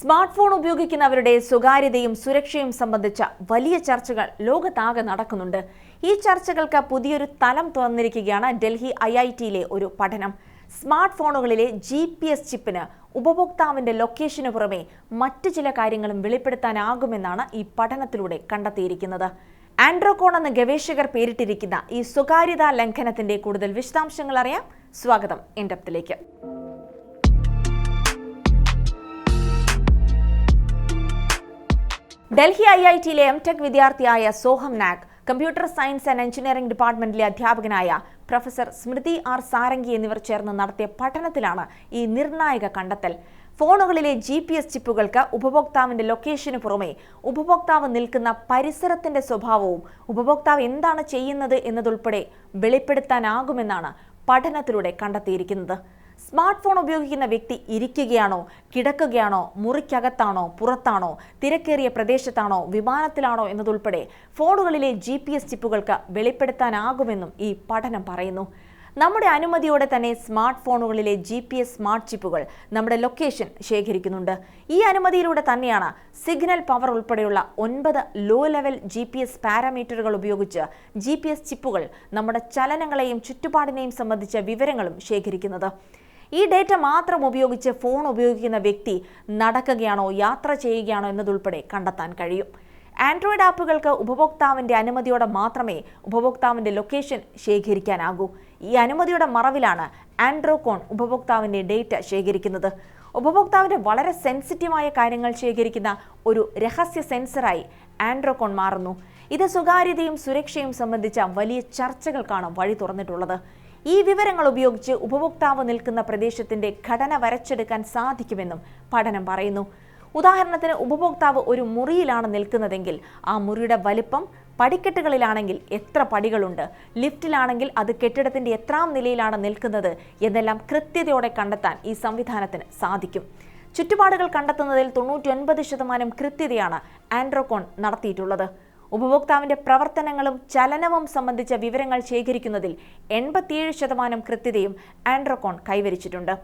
Smart phone ഉപയോഗിക്കുന്നവരുടെ സ്വകാര്യതയും സുരക്ഷയും സംബന്ധിച്ച വലിയ ചർച്ചകൾ ലോകത്താകെ നടക്കുന്നുണ്ട്. ഈ ചർച്ചകൾക്ക് പുതിയൊരു തലം തുറന്നിരിക്കുകയാണ് ഡൽഹി ഐ ഐ ടിയിലെ ഒരു പഠനം. സ്മാർട്ട് ഫോണുകളിലെ ജി പി എസ് ചിപ്പിന് ഉപഭോക്താവിന്റെ ലൊക്കേഷന് പുറമെ മറ്റു ചില കാര്യങ്ങളും വെളിപ്പെടുത്താനാകുമെന്നാണ് ഈ പഠനത്തിലൂടെ കണ്ടെത്തിയിരിക്കുന്നത്. ആൻഡ്രോകോൺ എന്ന ഗവേഷകർ പേരിട്ടിരിക്കുന്ന ഈ സ്വകാര്യതാ ലംഘനത്തിന്റെ കൂടുതൽ വിശദാംശങ്ങൾ അറിയാം. സ്വാഗതം എൻഡപ്തിലേക്ക് ഡൽഹി ഐ ഐ ടിയിലെ എം ടെക് വിദ്യാർത്ഥിയായ Soham Nag computer science and engineering ഡിപ്പാർട്ട്മെന്റിലെ അധ്യാപകനായ പ്രൊഫസർ സ്മൃതി ആർ സാരംഗി എന്നിവർ ചേർന്ന് നടത്തിയ പഠനത്തിലാണ് ഈ നിർണായക കണ്ടെത്തൽ. ഫോണുകളിലെ ജി പി എസ് ചിപ്പുകൾക്ക് ഉപഭോക്താവിന്റെ ലൊക്കേഷന് പുറമെ ഉപഭോക്താവ് നിൽക്കുന്ന പരിസരത്തിന്റെ സ്വഭാവവും ഉപഭോക്താവ് എന്താണ് ചെയ്യുന്നത് എന്നതുൾപ്പെടെ വെളിപ്പെടുത്താനാകുമെന്നാണ് പഠനത്തിലൂടെ കണ്ടെത്തിയിരിക്കുന്നത്. സ്മാർട്ട് ഫോൺ ഉപയോഗിക്കുന്ന വ്യക്തി ഇരിക്കുകയാണോ കിടക്കുകയാണോ മുറിക്കകത്താണോ പുറത്താണോ തിരക്കേറിയ പ്രദേശത്താണോ വിമാനത്തിലാണോ എന്നതുൾപ്പെടെ ഫോണുകളിലെ ജി പി എസ് ചിപ്പുകൾക്ക് വെളിപ്പെടുത്താനാകുമെന്നും ഈ പഠനം പറയുന്നു. നമ്മുടെ അനുമതിയോടെ തന്നെ സ്മാർട്ട് ഫോണുകളിലെ ജി പി എസ് സ്മാർട്ട് ചിപ്പുകൾ നമ്മുടെ ലൊക്കേഷൻ ശേഖരിക്കുന്നുണ്ട്. ഈ അനുമതിയിലൂടെ തന്നെയാണ് സിഗ്നൽ പവർ ഉൾപ്പെടെയുള്ള ഒൻപത് low level G P S പാരാമീറ്ററുകൾ ഉപയോഗിച്ച് ജി പി എസ് ചിപ്പുകൾ നമ്മുടെ ചലനങ്ങളെയും ചുറ്റുപാടിനെയും സംബന്ധിച്ച വിവരങ്ങളും ശേഖരിക്കുന്നത്. ഈ ഡേറ്റ മാത്രം ഉപയോഗിച്ച് ഫോൺ ഉപയോഗിക്കുന്ന വ്യക്തി നടക്കുകയാണോ യാത്ര ചെയ്യുകയാണോ എന്നതുൾപ്പെടെ കണ്ടെത്താൻ കഴിയും. ആൻഡ്രോയിഡ് ആപ്പുകൾക്ക് ഉപഭോക്താവിന്റെ അനുമതിയോടെ മാത്രമേ ഉപഭോക്താവിന്റെ ലൊക്കേഷൻ ശേഖരിക്കാനാകൂ. ഈ അനുമതിയുടെ മറവിലാണ് ആൻഡ്രോകോൺ ഉപഭോക്താവിന്റെ ഡേറ്റ ശേഖരിക്കുന്നത്. ഉപഭോക്താവിന്റെ വളരെ സെൻസിറ്റീവായ കാര്യങ്ങൾ ശേഖരിക്കുന്ന ഒരു രഹസ്യ സെൻസറായി ആൻഡ്രോകോൺ മാറുന്നു. ഇത് സ്വകാര്യതയും സുരക്ഷയും സംബന്ധിച്ച വലിയ ചർച്ചകൾക്കാണ് വഴി തുറന്നിട്ടുള്ളത്. ഈ വിവരങ്ങൾ ഉപയോഗിച്ച് ഉപഭോക്താവ് നിൽക്കുന്ന പ്രദേശത്തിന്റെ ഘടന വരച്ചെടുക്കാൻ സാധിക്കുമെന്നും പഠനം പറയുന്നു. ഉദാഹരണത്തിന് ഉപഭോക്താവ് ഒരു മുറിയിലാണ് നിൽക്കുന്നതെങ്കിൽ ആ മുറിയുടെ വലിപ്പം പടിക്കെട്ടുകളിലാണെങ്കിൽ എത്ര പടികളുണ്ട് ലിഫ്റ്റിലാണെങ്കിൽ അത് കെട്ടിടത്തിന്റെ എത്രാം നിലയിലാണ് നിൽക്കുന്നത് എന്നെല്ലാം കൃത്യതയോടെ കണ്ടെത്താൻ ഈ സംവിധാനത്തിന് സാധിക്കും. ചുറ്റുപാടുകൾ കണ്ടെത്തുന്നതിൽ തൊണ്ണൂറ്റി ശതമാനം കൃത്യതയാണ് ആൻഡ്രോകോൺ നടത്തിയിട്ടുള്ളത്. ഉപഭോക്താവിന്റെ പ്രവർത്തനങ്ങളും ചലനവും സംബന്ധിച്ച വിവരങ്ങൾ ശേഖരിക്കുന്നതിൽ എൺപത്തിയേഴ് ശതമാനം കൃത്യതയും ആൻഡ്രോകോൺ കൈവരിച്ചിട്ടുണ്ട്.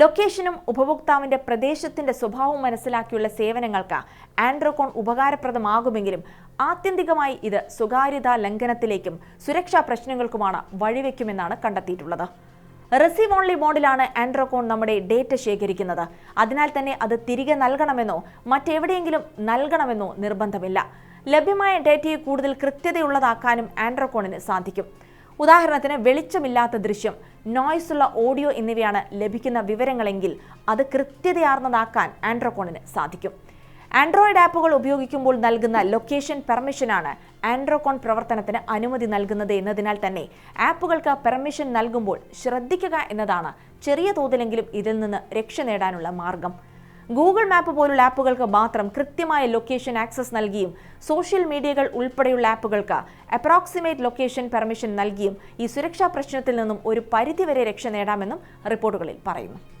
ലൊക്കേഷനും ഉപഭോക്താവിന്റെ പ്രദേശത്തിന്റെ സ്വഭാവവും മനസ്സിലാക്കിയുള്ള സേവനങ്ങൾക്ക് ആൻഡ്രോകോൺ ഉപകാരപ്രദമാകുമെങ്കിലും ആത്യന്തികമായി ഇത് സ്വകാര്യതാ ലംഘനത്തിലേക്കും സുരക്ഷാ പ്രശ്നങ്ങൾക്കുമാണ് വഴിവെക്കുമെന്നാണ് കണ്ടെത്തിയിട്ടുള്ളത്. റിസീവ് ഓൺലി മോഡിലാണ് ആൻഡ്രോകോൺ നമ്മുടെ ഡേറ്റ ശേഖരിക്കുന്നത്. അതിനാൽ തന്നെ അത് തിരികെ നൽകണമെന്നോ മറ്റെവിടെയെങ്കിലും നൽകണമെന്നോ നിർബന്ധമില്ല. ലഭ്യമായ ഡേറ്റയെ കൂടുതൽ കൃത്യതയുള്ളതാക്കാനും ആൻഡ്രോകോണിന് സാധിക്കും. ഉദാഹരണത്തിന് വെളിച്ചമില്ലാത്ത ദൃശ്യം നോയ്സ് ഉള്ള ഓഡിയോ എന്നിവയാണ് ലഭിക്കുന്ന വിവരങ്ങളെങ്കിൽ അത് കൃത്യതയാർന്നതാക്കാൻ ആൻഡ്രോകോണിന് സാധിക്കും. ആൻഡ്രോയിഡ് ആപ്പുകൾ ഉപയോഗിക്കുമ്പോൾ നൽകുന്ന ലൊക്കേഷൻ പെർമിഷനാണ് ആൻഡ്രോകോൺ പ്രവർത്തനത്തിന് അനുമതി നൽകുന്നത് എന്നതിനാൽ തന്നെ ആപ്പുകൾക്ക് പെർമിഷൻ നൽകുമ്പോൾ ശ്രദ്ധിക്കുക എന്നതാണ് ചെറിയ തോതിലെങ്കിലും ഇതിൽ നിന്ന് രക്ഷ നേടാനുള്ള മാർഗം. ഗൂഗിൾ മാപ്പ് പോലുള്ള ആപ്പുകൾക്ക് മാത്രം കൃത്യമായ ലൊക്കേഷൻ ആക്സസ് നൽകിയും സോഷ്യൽ മീഡിയകൾ ഉൾപ്പെടെയുള്ള ആപ്പുകൾക്ക് അപ്രോക്സിമേറ്റ് ലൊക്കേഷൻ പെർമിഷൻ നൽകിയും ഈ സുരക്ഷാ പ്രശ്നത്തിൽ നിന്നും ഒരു പരിധിവരെ രക്ഷ നേടാമെന്നും റിപ്പോർട്ടുകളിൽ പറയുന്നു.